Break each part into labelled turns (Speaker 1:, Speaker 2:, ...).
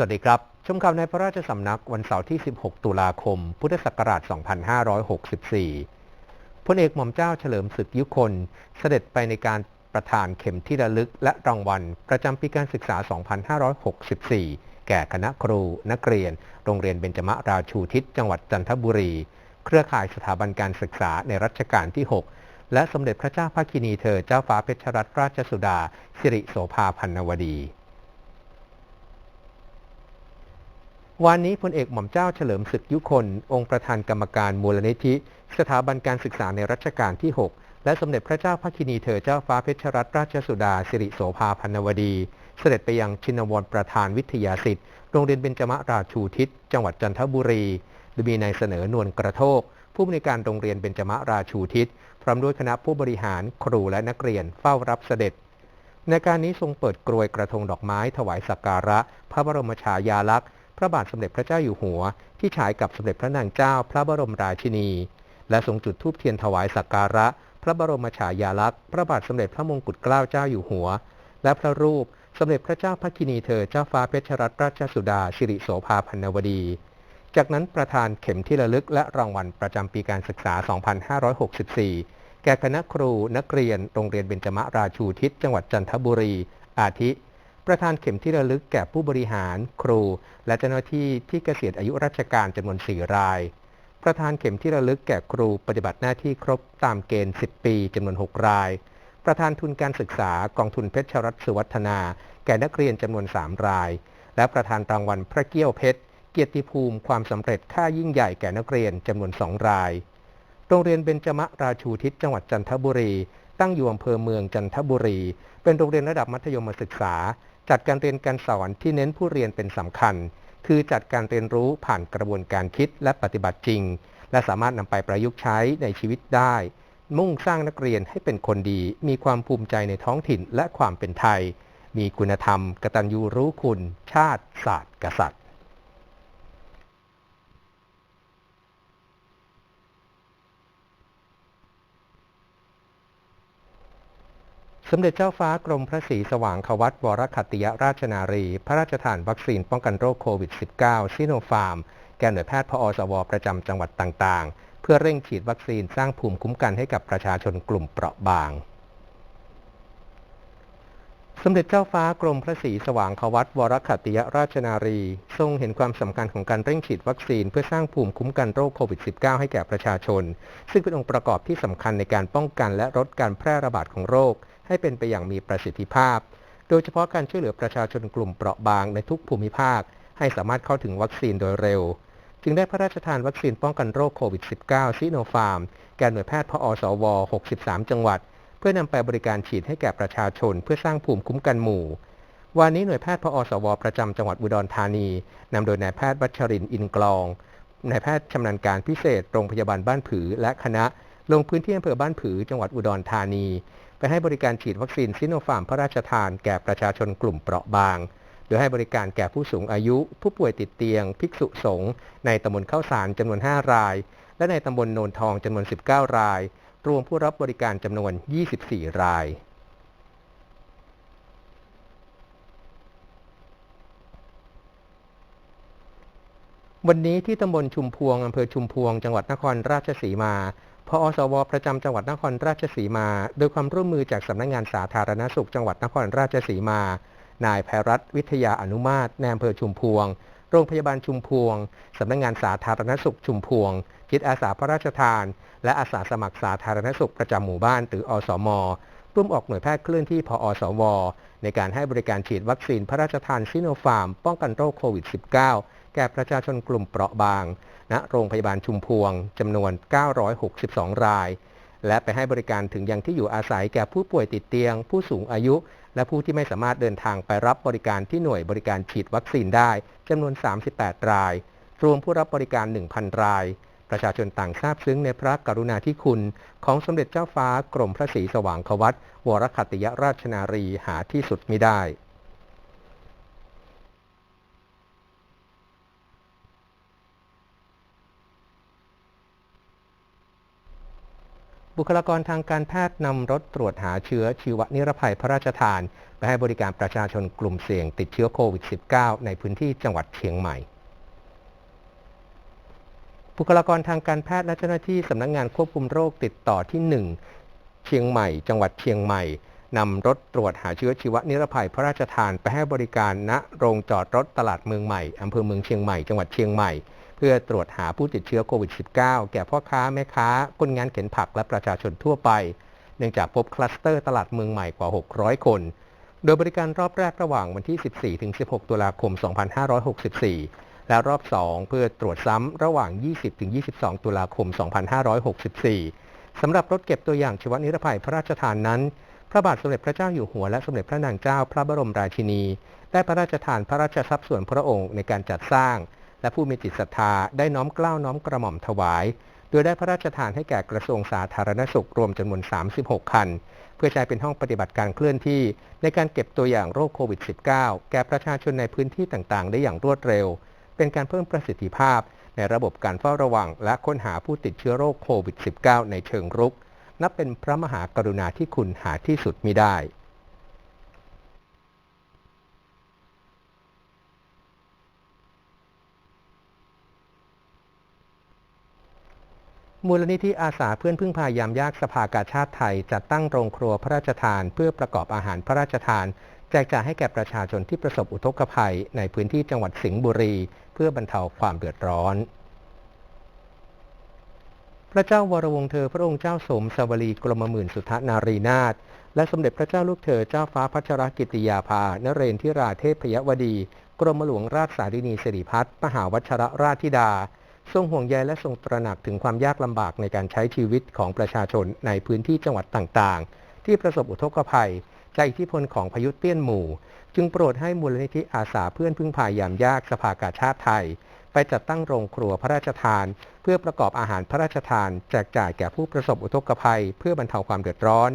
Speaker 1: วัสดีครับ ชมข่าวในพระราชสำนักวันเสาร์ที่ 16 ตุลาคม พุทธศักราช 2564 พลเอกหม่อมเจ้าเฉลิมศึกยุคน เสด็จไปในการประธานเข็มที่ระลึกและรางวัล ประจำปีการศึกษา 2564 แก่คณะครู นักเรียน โรงเรียนเบญจมราชูทิศ จังหวัดจันทบุรี เครือข่ายสถาบันการศึกษาในรัชกาลที่ 6 และสมเด็จพระเจ้าภาคินีเธอเจ้าฟ้าเพชรรัตนราชสุดา สิริโสภาพันนวดี วันนี้พลเอกหม่อมเจ้าเฉลิมศึกยุคน องค์ประธานกรรมการมูลนิธิ สถาบันการศึกษาในรัชกาลที่ 6 และสมเด็จพระเจ้าภาคินีเธอเจ้าฟ้าเพชรรัตนราชสุดา สิริโสภาพันนวดี เสด็จไปยังชินวรประธานวิทยาสิทธิ์โรงเรียนเบญจมราชูทิศ จังหวัดจันทบุรีโดยมีนายเสนอนวลกระโทก ผู้อำนวยการโรงเรียนเบญจมราชูทิศ พร้อมด้วยคณะผู้บริหารครูและนักเรียนเฝ้ารับเสด็จ ในการนี้ทรงเปิดกรวยกระทงดอกไม้ถวายสักการะ พระบรมฉายาลักษณ์ ระบาทสมเด็จพระเจ้าอยู่หัว ที่ฉายกับสมเด็จพระนางเจ้าพระบรมราชินี และทรงจุดธูปเทียนถวายสักการะ พระบรมฉายาลักษณ์พระบาทสมเด็จพระมงกุฎเกล้าเจ้าอยู่หัว และพระรูปสมเด็จพระเจ้าพระกินีเธอเจ้าฟ้าเพชรรัตนราชสุดาสิริโสภาพันนวดี จากนั้นประธานเข็มที่ระลึกและรางวัลประจำปีการศึกษา 2564 แก่คณะครูนักเรียนโรงเรียนเบญจมราชูทิศจังหวัดจันทบุรี อาทิ ประธานเข็มที่ระลึกแก่ผู้บริหาร ครู และเจ้าหน้าที่ที่เกษียณอายุราชการจำนวน 4 ราย ประธานเข็มที่ระลึกแก่ครูปฏิบัติหน้าที่ครบตามเกณฑ์ 10 ปีจำนวน 6 ราย ประธานทุนการศึกษากองทุนเพชรรัตน์สุวัฒนา แก่นักเรียนจำนวน 3 ราย และประธานรางวัลพระเกี้ยวเพชรเกียรติภูมิความสำเร็จค่ายิ่งใหญ่แก่นักเรียนจำนวน 2 ราย โรงเรียนเบญจมราชูทิศจังหวัดจันทบุรี ตั้งอยู่อำเภอเมืองจันทบุรี เป็นโรงเรียนระดับมัธยมศึกษา จัดการเรียนการสอนที่เน้นผู้เรียนเป็นสำคัญ คือจัดการเรียนรู้ผ่านกระบวนการคิดและปฏิบัติจริง และสามารถนำไปประยุกต์ใช้ในชีวิตได้ มุ่งสร้างนักเรียนให้เป็นคนดี มีความภูมิใจในท้องถิ่นและความเป็นไทย มีคุณธรรม กตัญญูรู้คุณ ชาติ ศาสตร์ กษัตริย์ สมเด็จเจ้าฟ้ากรมพระศรีสว่างควัตวรคัตติยราชนารี พระราชทานวัคซีนป้องกันโรคโควิด -19 ซิโนฟาร์ม แก่หน่วยแพทย์พอสว ประจำจังหวัดต่างๆ เพื่อเร่งฉีดวัคซีนสร้างภูมิคุ้มกันให้กับประชาชนกลุ่มเปราะบาง สมเด็จเจ้าฟ้ากรมพระศรีสว่างควัตวรคัตติยราชนารี ทรงเห็นความสำคัญของการเร่งฉีดวัคซีนเพื่อสร้างภูมิคุ้มกันโรคโควิด -19 ให้แก่ประชาชน ซึ่งเป็นองค์ประกอบที่สำคัญในการป้องกันและลดการแพร่ระบาดของโรค ให้เป็นไปอย่างมีประสิทธิภาพ โดยเฉพาะการช่วยเหลือประชาชนกลุ่มเปราะบางในทุกภูมิภาค ให้สามารถเข้าถึงวัคซีนโดยเร็ว จึงได้พระราชทานวัคซีนป้องกันโรคโควิด -19 ซิโนฟาร์ม แก่หน่วยแพทย์พอสว 63 จังหวัด เพื่อนำไปบริการฉีดให้แก่ประชาชนเพื่อสร้างภูมิคุ้มกันหมู่วันนี้หน่วยแพทย์พอสว ประจำจังหวัดอุดรธานีนำโดยนายแพทย์วัชรินทร์อินกลองนายแพทย์ชำนาญการพิเศษโรงพยาบาลบ้านผือและคณะลงพื้นที่อำเภอบ้านผือจังหวัดอุดรธานี ไปให้บริการฉีดวัคซีนซิโนฟาร์มพระราชทานแก่ประชาชนกลุ่มเปราะบาง โดยให้บริการแก่ผู้สูงอายุ ผู้ป่วยติดเตียง ภิกษุสงฆ์ในตำบลข้าวสารจำนวน 5 ราย และในตำบลโนนทองจำนวน 19 ราย รวมผู้รับบริการจำนวน 24 รายวันนี้ที่ตำบลชุมพวง อำเภอชุมพวง จังหวัดนครราชสีมา พอสว ประจำจังหวัดนครราชสีมา โดยความร่วมมือจากสำนักงงานสาธารณสุขจังหวัดนครราชสีมา นายแพรัตน์วิทยาอนุมาตในอำเภอชุมพวง โรงพยาบาลชุมพวง สำนักงงานสาธารณสุขชุมพวง จิตอาสาพระราชทาน และอาสาสมัครสาธารณสุขประจำหมู่บ้านหรืออสม ร่วมออกหน่วยแพทย์เคลื่อนที่พอสว ในการให้บริการฉีดวัคซีนพระราชทานซิโนฟาร์ม ป้องกันโรคโควิด -19 แก่ประชาชนกลุ่มเปราะบางณโรงพยาบาลชุมพวงจำนวน 962 ราย และไปให้บริการถึงยังที่อยู่อาศัยแก่ผู้ป่วยติดเตียง ผู้สูงอายุ และผู้ที่ไม่สามารถเดินทางไปรับบริการที่หน่วยบริการฉีดวัคซีนได้จำนวน 38 ราย รวมผู้รับบริการ 1,000 ราย ประชาชนต่างทราบซึ้งในพระกรุณาธิคุณ ของสมเด็จเจ้าฟ้ากรมพระศรีสว่างควัตวรคัติยราชนารีหาที่สุดมิได้บุคลากรทางการแพทย์นำรถตรวจหาเชื้อชีวนิรภัยพระราชทาน ไปให้บริการประชาชนกลุ่มเสี่ยงติดเชื้อโควิด -19 ในพื้นที่จังหวัดเชียงใหม่ บุคลากรทางการแพทย์และเจ้าหน้าที่สำนักงงานควบคุมโรคติดต่อที่ 1 เชียงใหม่ จังหวัดเชียงใหม่นำรถตรวจหาเชื้อชีวนิรภัยพระราชทานไปให้บริการณโรงจอดรถตลาดเมืองใหม่อำเภอเมืองเชียงใหม่ จังหวัดเชียงใหม่ เพื่อตรวจหาผู้ติดเชื้อโควิด -19 แก่พ่อค้าแม่ค้าคนงานเข็นผักและประชาชนทั่วไป เนื่องจากพบคลัสเตอร์ตลาดเมืองใหม่กว่า 600 คน โดยบริการรอบแรกระหว่างวันที่ 14-16 ตุลาคม 2564 และรอบ 2 เพื่อตรวจซ้ำระหว่าง 20-22 ตุลาคม 2564 สำหรับรถเก็บตัวอย่างชีวนิรภัยพระราชทานนั้น พระบาทสมเด็จพระเจ้าอยู่หัวและสมเด็จพระนางเจ้าพระบรมราชินี ได้พระราชทานพระราชทรัพย์ส่วนพระองค์ในการจัดสร้าง และผู้มีจิตศรัทธาได้น้อมเกล้าน้อมกระหม่อมถวาย โดยได้พระราชทานให้แก่กระทรวงสาธารณสุขรวมจำนวน 36 คันเพื่อใช้เป็นห้องปฏิบัติการเคลื่อนที่ ในการเก็บตัวอย่างโรคโควิด -19 แก่ประชาชนในพื้นที่ต่างๆ ได้อย่างรวดเร็ว เป็นการเพิ่มประสิทธิภาพ ในระบบการเฝ้าระวัง และค้นหาผู้ติดเชื้อโรคโควิด -19 ในเชิงรุก นับเป็นพระมหากรุณาธิคุณหาที่สุดมิได้มูลนิธิอาสาเพื่อนพึ่งพายามยากสภากาชาติไทยจัดตั้งโรงครัวพระราชทาน เพื่อประกอบอาหารพระราชทาน แจกจ่ายให้แก่ประชาชนที่ประสบอุทกภัย ในพื้นที่จังหวัดสิงห์บุรีเพื่อบรรเทาความเดือดร้อน พระเจ้าวรวงเธอพระองค์เจ้าสมสวลีกรมหมื่นสุทธนารีนาถและสมเด็จพระเจ้าลูกเธอเจ้าฟ้าพัชรกิติยาภานเรนทิราเทพยวดี กรมหลวงราชสารินีสิริพัฒน์มหาวัชรราชธิดา ทรงห่วงใยและทรงตระหนักถึงความยากลำบากในการใช้ชีวิตของประชาชนในพื้นที่จังหวัดต่างๆ ที่ประสบอุทกภัยจากอิทธิพลของพายุเตี้ยนหมู่ จึงโปรดให้มูลนิธิอาสาเพื่อนพึ่งพายามยากสภากาชาติไทย ไปจัดตั้งโรงครัวพระราชทาน เพื่อประกอบอาหารพระราชทาน แจกจ่ายแก่ผู้ประสบอุทกภัย เพื่อบรรเทาความเดือดร้อน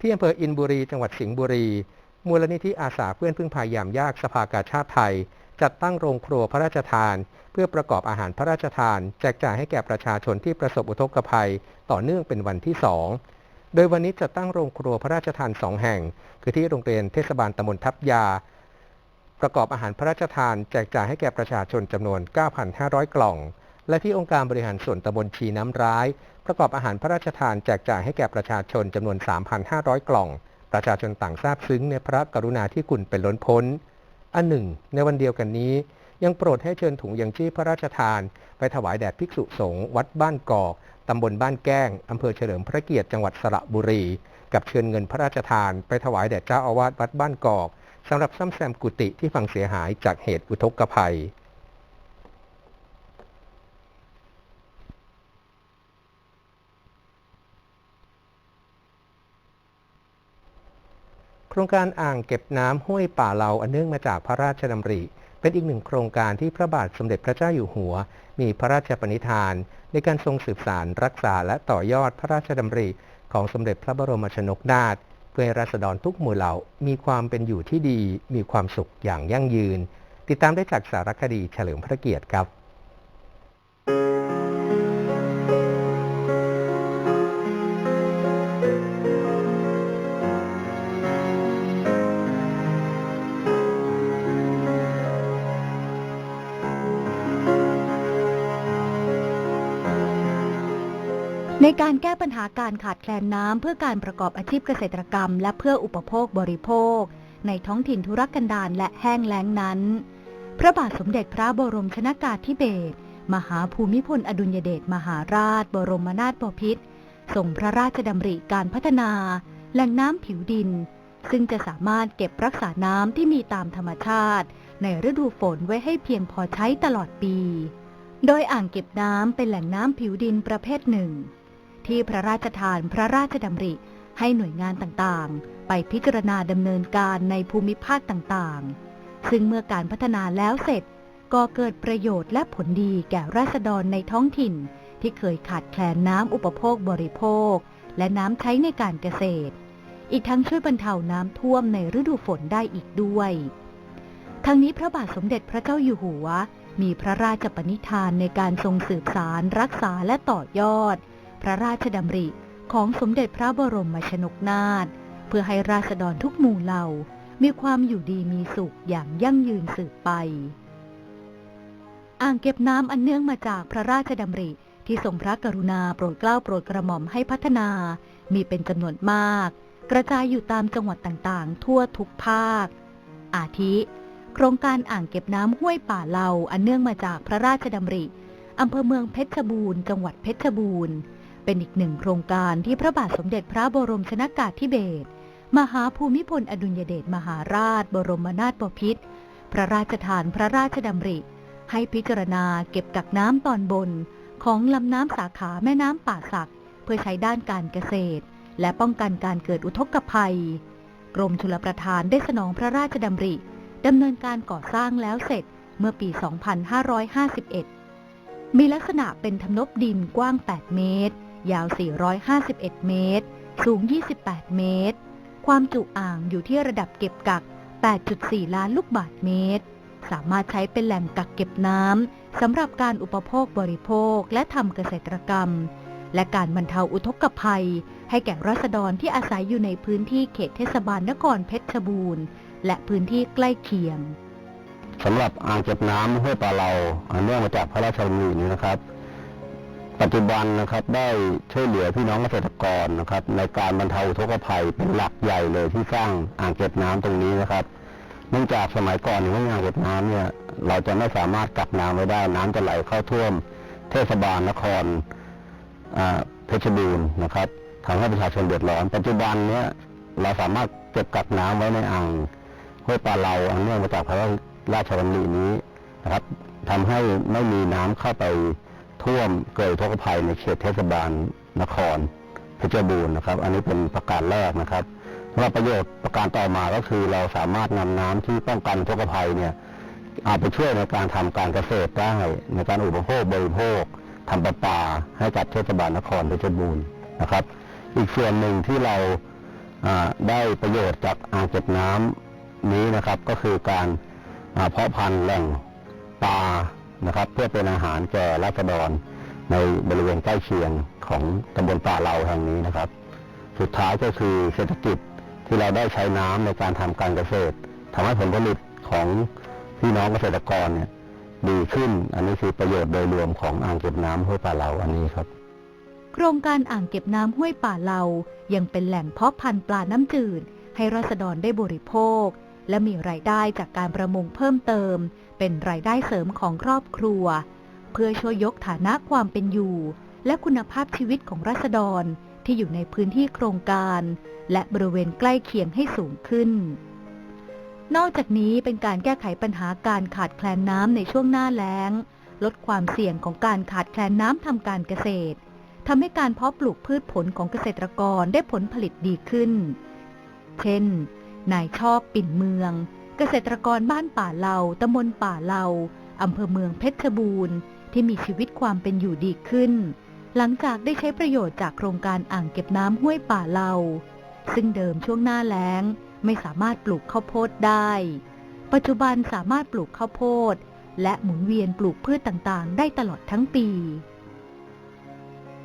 Speaker 1: ที่อำเภออินบุรีจังหวัดสิงห์บุรี มูลนิธิอาสาเพื่อนพึ่งพายามยากสภากาชาติไทย จัดตั้งโรงครัวพระราชทาน เพื่อประกอบอาหารพระราชทาน แจกจ่ายให้แก่ประชาชนที่ประสบอุทกภัย ต่อเนื่องเป็นวันที่สอง โดยวันนี้จะตั้งโรงครัวพระราชทานสองแห่ง คือที่โรงเรียนเทศบาลตำบลทับยา ประกอบอาหารพระราชทานแจกจ่ายให้แก่ประชาชนจำนวน 9,500 กล่อง และที่องค์การบริหารส่วนตำบลชีน้ำร้าย ประกอบอาหารพระราชทานแจกจ่ายให้แก่ประชาชนจำนวน 3,500 กล่อง ประชาชนต่างทราบซึ้งในพระกรุณาธิคุณเป็นล้นพ้น อันหนึ่ง ในวันเดียวกันนี้ ยังโปรดให้เชิญถุงยังชีพพระราชทาน ไปถวายแด่ภิกษุสงฆ์วัดบ้านกอก ตำบลบ้านแก้ง อำเภอเฉลิมพระเกียรติจังหวัดสระบุรี กับเชิญเงินพระราชทาน ไปถวายแด่เจ้าอาวาสวัดบ้านกอกสำหรับซ่อมแซมกุฏิที่พังเสียหายจากเหตุอุทกภัยโครงการอ่างเก็บน้ำห้วยป่าเหลาอันเนื่องมาจากพระราชดำริ เป็นอีกหนึ่งโครงการที่พระบาทสมเด็จพระเจ้าอยู่หัว มีพระราชปณิธาน ในการทรงสืบสารรักษาและต่อยอดพระราชดำริของสมเด็จพระบรมชนกนาถเพื่อให้ราษฎรทุกหมู่เหล่ามีความเป็นอยู่ที่ดี มีความสุขอย่างยั่งยืน ติดตามได้จากสารคดีเฉลิมพระเกียรติครับ
Speaker 2: ในการแก้ปัญหาการขาดแคลนน้ำเพื่อการประกอบอาชีพเกษตรกรรม และเพื่ออุปโภคบริโภค ในท้องถิ่นธุรกันดารและแห้งแล้งนั้น พระบาทสมเด็จพระบรมชนากาธิเบศรมหาภูมิพลอดุลยเดชมหาราช บรมนาถบพิตรทรงพระราชดำริการพัฒนา แหล่งน้ำผิวดิน ซึ่งจะสามารถเก็บรักษาน้ำที่มีตามธรรมชาติ ในฤดูฝนไว้ให้เพียงพอใช้ตลอดปี โดยอ่างเก็บน้ำเป็นแหล่งน้ำผิวดินประเภทหนึ่ง ที่พระราชทานพระราชดำริ ให้หน่วยงานต่างๆ ไปพิจารณาดำเนินการในภูมิภาคต่างๆ ซึ่งเมื่อการพัฒนาแล้วเสร็จก็เกิดประโยชน์และผลดีแก่ราษฎรในท้องถิ่น ที่เคยขาดแคลนน้ำอุปโภคบริโภค และน้ำใช้ในการเกษตร อีกทั้งช่วยบรรเทาน้ำท่วมในฤดูฝนได้อีกด้วยทั้งนี้พระบาทสมเด็จพระเจ้าอยู่หัว มีพระราชปณิธานในการทรงสืบสารรักษาและต่อยอด พระราชดำริของสมเด็จพระบรมชนกนาถเพื่อให้ราษฎรทุกหมู่เหล่ามีความอยู่ดีมีสุขอย่างยั่งยืนสืบไป อ่างเก็บน้ำอันเนื่องมาจากพระราชดำริที่ทรงพระกรุณาโปรดเกล้าโปรดกระหม่อมให้พัฒนา มีเป็นจำนวนมาก กระจายอยู่ตามจังหวัดต่างๆ ทั่วทุกภาค อาทิ โครงการอ่างเก็บน้ำห้วยป่าเหลาอันเนื่องมาจากพระราชดำริอำเภอเมืองเพชรบูรณ์ จังหวัดเพชรบูรณ์ เป็นอีกหนึ่งโครงการที่พระบาทสมเด็จพระบรมชนากาธิเบศรมหาภูมิพลอดุลยเดชมหาราช บรมนาถบพิตรพระราชทานพระราชดำริ ให้พิจารณาเก็บกักน้ำตอนบน ของลำน้ำสาขาแม่น้ำป่าสัก เพื่อใช้ด้านการเกษตร และป้องกันการเกิดอุทกภัย กรมชลประทานได้สนองพระราชดำริดำเนินการก่อสร้างแล้วเสร็จเมื่อปี 2551 มีลักษณะเป็นทำนบดินกว้าง 8 เมตร ยาว 451 เมตร สูง 28 เมตร ความจุอ่างอยู่ที่ระดับเก็บกัก 8.4 ล้านลูกบาศก์เมตร สามารถใช้เป็นแหล่งกักเก็บน้ำสำหรับการอุปโภคบริโภคและทำเกษตรกรรม และการบรรเทาอุทกภัย ให้แก่ราษฎรที่อาศัยอยู่ในพื้นที่เขตเทศบาลนครเพชรบูรณ์ และพื้นที่ใกล้เคียง
Speaker 3: สำหรับอ่างเก็บน้ำห้วยปลาเราเนื่องมาจากพระราชดำรินี้นะครับ ปัจจุบันนะครับได้ช่วยเหลือพี่น้องเกษตรกรนะครับ ในการบรรเทาอุทกภัยเป็นหลักใหญ่เลยที่สร้างอ่างเก็บน้ำตรงนี้นะครับเนื่องจากสมัยก่อนเนี่ยไม่มีอ่างเก็บน้ำเนี่ย เราจะไม่สามารถกักน้ำไว้ได้น้ำจะไหลเข้าท่วม เทศบาลนครเพชรบูรณ์นะครับทำให้ประชาชนเดือดร้อน ปัจจุบันเนี้ยเราสามารถเก็บกักน้ำไว้ในอ่างห้วยปลาเราอันเนื่องมาจากพระราชดำรินี้นะครับทำให้ไม่มีน้ำเข้าไป ท่วมเกิดอุทกภัยในเขตเทศบาลนครเพชรบูรณ์นะครับ อันนี้เป็นประการแรกนะครับสำหรับประโยชน์ประการต่อมาก็คือเราสามารถนำน้ำที่ป้องกันอุทกภัยเนี่ยเอาไปช่วยในการทำการเกษตรได้ในการอุปโภคบริโภคทำประปาให้กับเทศบาลนครเพชรบูรณ์นะครับ อีกส่วนหนึ่งที่เราได้ประโยชน์จากอ่างเก็บน้ำนี้นะครับ ก็คือการเพาะพันธุ์แหล่งปลา นะครับ เพื่อเป็นอาหารแก่ราษฎรในบริเวณใกล้เคียงของตำบลป่าเราแห่งนี้นะครับ สุดท้ายก็คือเศรษฐกิจที่เราได้ใช้น้ำในการทำการเกษตรทำให้ผลผลิตของพี่น้องเกษตรกรเนี่ยดีขึ้น อันนี้คือประโยชน์โดยรวมของอ่างเก็บน้ำห้วยป่าเราอันนี้ครับ
Speaker 2: โครงการอ่างเก็บน้ำห้วยป่าเลายังเป็นแหล่งเพาะพันธุ์ปลาน้ำจืดให้ราษฎรได้บริโภค และมีรายได้จากการประมงเพิ่มเติม เป็นรายได้เสริมของครอบครัว เพื่อช่วยยกฐานะความเป็นอยู่ และคุณภาพชีวิตของราษฎรที่อยู่ในพื้นที่โครงการ และบริเวณใกล้เคียงให้สูงขึ้น นอกจากนี้เป็นการแก้ไขปัญหาการขาดแคลนน้ำในช่วงหน้าแล้ง ลดความเสี่ยงของการขาดแคลนน้ำทำการเกษตรทำให้การเพาะปลูกพืชผลของเกษตรกรได้ผลผลิตดีขึ้น เช่น นายชอบปิ่นเมือง เกษตรกรบ้านป่าเหลาตำบลป่าเหลาอำเภอเมืองเพชรบูรณ์ ที่มีชีวิตความเป็นอยู่ดีขึ้น หลังจากได้ใช้ประโยชน์จากโครงการอ่างเก็บน้ำห้วยป่าเหลาซึ่งเดิมช่วงหน้าแล้งไม่สามารถปลูกข้าวโพดได้ ปัจจุบันสามารถปลูกข้าวโพด และหมุนเวียนปลูกพืชต่างๆ ได้ตลอดทั้งปี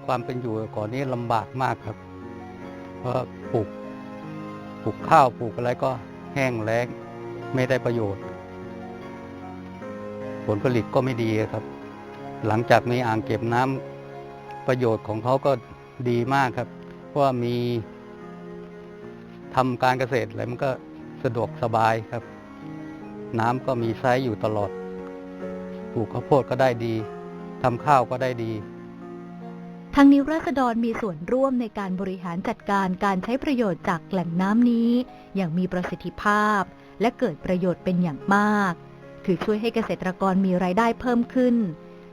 Speaker 4: ความเป็นอยู่ก่อนนี้ลำบากมากครับ เพราะปลูก ปลูกข้าวปลูกอะไรก็แห้งแล้งไม่ได้ประโยชน์ ผลผลิตก็ไม่ดีครับ หลังจากมีอ่างเก็บน้ำประโยชน์ของเขาก็ดีมากครับ เพราะว่ามีทำการเกษตรอะไรมันก็สะดวกสบายครับ น้ำก็มีใช้อยู่ตลอด ปลูกข้าวโพดก็ได้ดีทำข้าวก็ได้ดี
Speaker 2: ทั้งนี้ราษฎรมีส่วนร่วมในการบริหารจัดการการใช้ประโยชน์จากแหล่งน้ำนี้ อย่างมีประสิทธิภาพ และเกิดประโยชน์เป็นอย่างมาก คือช่วยให้เกษตรกรมีรายได้เพิ่มขึ้น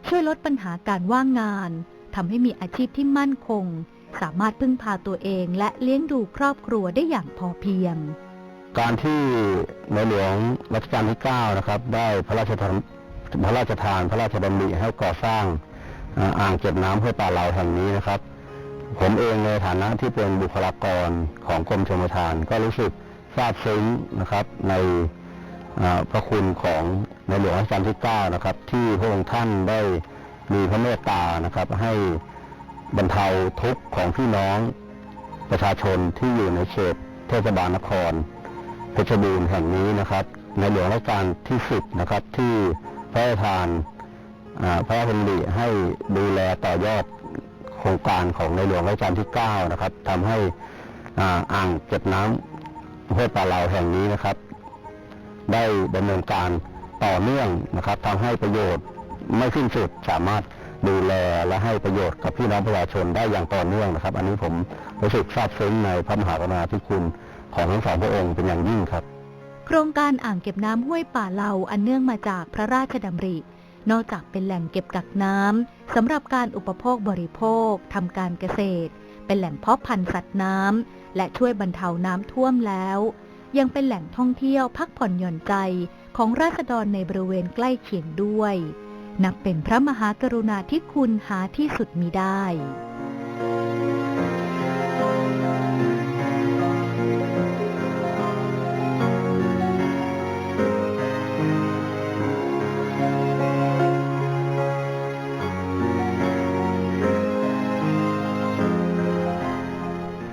Speaker 2: ช่วยลดปัญหาการว่างงานทำให้มีอาชีพที่มั่นคง สามารถพึ่งพาตัวเองและเลี้ยงดูครอบครัวได้อย่างพอเพียง
Speaker 3: การที่ในหลวงรัชกาลที่ 9 นะครับ ได้พระราชทานพระราชทานพระราชดำริให้ก่อสร้าง อ่างเก็บน้ำห้วยป่าเหลาแห่งนี้นะครับ ผมเองในฐานะที่เป็นบุคลากรของกรมชลประทาน ก็รู้สึกซาบซึ้งนะครับ ในพระคุณของในหลวงรัชกาลที่9นะครับ ที่พระองค์ท่านได้มีพระเมตตานะครับ ให้บรรเทาทุกข์ของพี่น้องประชาชนที่อยู่ในเขตเทศบาลนครเพชรบูรณ์แห่งนี้นะครับ ในหลวงรัชกาลที่สิบนะครับ ที่พระราชทาน พระราชดำริให้ดูแลต่อยอดโครงการของในหลวงรัชกาลที่ 9 นะครับทำให้อ่างเก็บน้ำห้วยปลาเหลาแห่งนี้นะครับ ได้ดำเนินการต่อเนื่องนะครับทำให้ประโยชน์ไม่สิ้นสุดสามารถดูแลและให้ประโยชน์กับพี่น้องประชาชนได้อย่างต่อเนื่องนะครับ อันนี้ผมรู้สึกซาบซึ้งในพระมหากรุณาธิคุณของทั้งสองพระองค์เป็นอย่างยิ่งครับ
Speaker 2: โครงการอ่างเก็บน้ำห้วยป่าเหลาอันเนื่องมาจากพระราชดำริ นอกจากเป็นแหล่งเก็บกักน้ำสำหรับการอุปโภคบริโภคทำการเกษตร เป็นแหล่งเพาะพันธุ์สัตว์น้ำและช่วยบรรเทาน้ำท่วมแล้ว ยังเป็นแหล่งท่องเที่ยวพักผ่อนหย่อนใจของราษฎรในบริเวณใกล้เคียงด้วย นับเป็นพระมหากรุณาธิคุณหาที่สุดมิได้